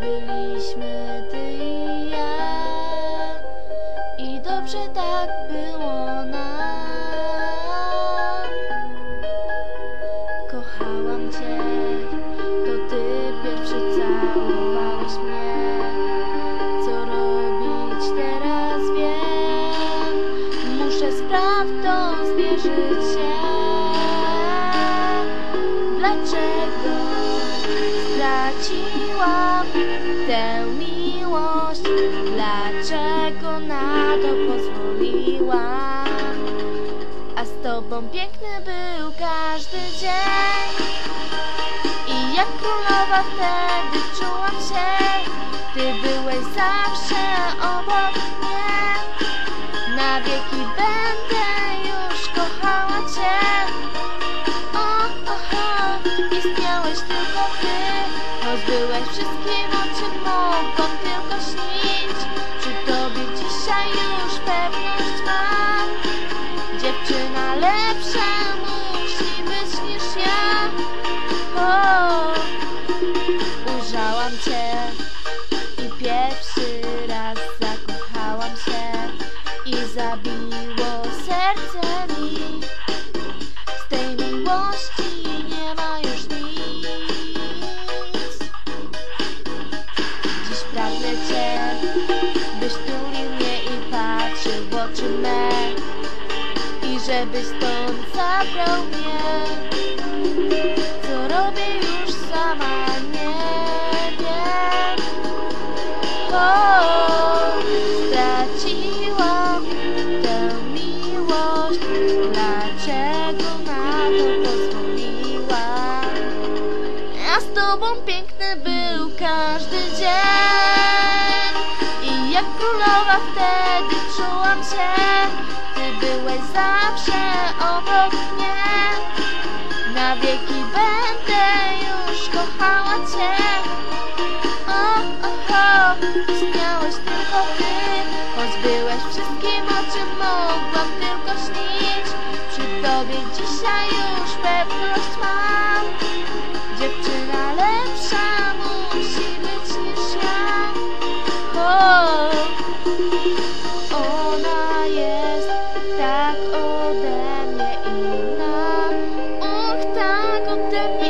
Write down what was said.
byliśmy ty i ja. I dobrze tak było Dlaczego straciłam tę miłość? Dlaczego na to pozwoliłam? A z tobą piękny był każdy dzień. I jak królowa wtedy czułam się Ty byłeś zawsze obok mnie. Na wieki byłeś wszystkim, o czym mogłam tylko śnić. Przy Tobie dzisiaj już pewność mam Dziewczyna lepsza musi być niż ja. O, ujrzałam Cię i pierwszy raz zakochałam się i zabiło serce mi. I żebyś stąd zabrał mnie. Co robię już sama nie wiem. O, straciłam tę miłość. Dlaczego na to pozwoliłam? A z tobą piękny był każdy dzień wtedy czułam się Ty byłeś zawsze obok mnie. Na wieki będę już kochała Cię. O, o, o, istniałeś tylko Ty Choć byłeś wszystkim, o czym mogłam tylko śnić. Przy Tobie dzisiaj już pewność mam. Dziewczyna lepsza ona jest tak ode mnie inna. Och, tak ode mnie